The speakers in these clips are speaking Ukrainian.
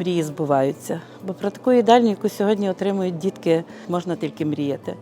Мрії збуваються. Бо про таку їдальню, яку сьогодні отримують дітки, можна тільки мріяти.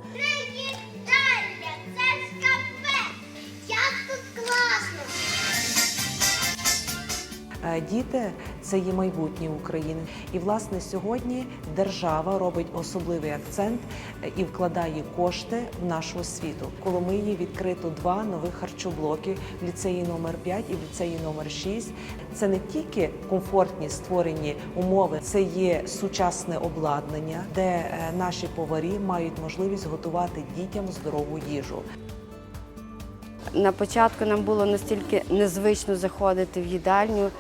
Діти це є майбутнє України. І власне сьогодні держава робить особливий акцент е, і вкладає кошти в нашу освіту. Коломиї відкрито два нових харчоблоки в ліцеї номер 5 і в ліцеї номер 6. Це не тільки комфортні створені умови, це є сучасне обладнання, де е, наші поварі мають можливість готувати дітям здорову їжу. На початку нам було настільки незвично заходити в їдальню,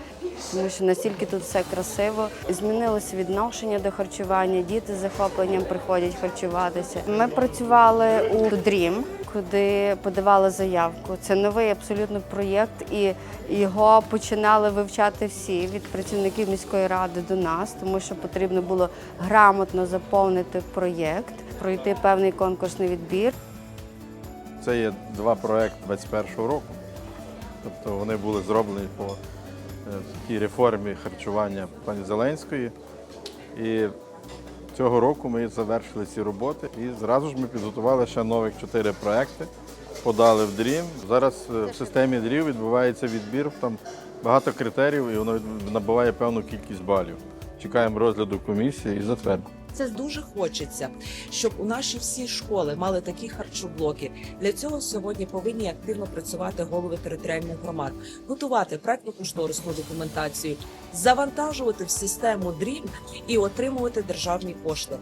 тому що настільки тут все красиво. Змінилося відношення до харчування. Діти з захопленням приходять харчуватися. Ми працювали у Dream, куди подавали заявку. Це новий абсолютно проєкт, і його починали вивчати всі від працівників міської ради до нас, тому що потрібно було грамотно заповнити проєкт, пройти певний конкурсний відбір. Це є два проекти 21-го року. Тобто вони були зроблені по такій реформі харчування пані Зеленської. І цього року ми завершили ці роботи і зразу ж ми підготували ще нових чотири проекти, подали в дрім. Зараз е, в системі дрів відбувається відбір, там багато критеріїв і воно набуває певну кількість балів. Чекаємо розгляду комісії і затвердимо. Це дуже хочеться, щоб у наші всі школи мали такі харчоблоки. Для цього сьогодні повинні активно працювати голови територіальних громад, готувати проектну кошторисну документацію, завантажувати в систему дріб і отримувати державні кошти.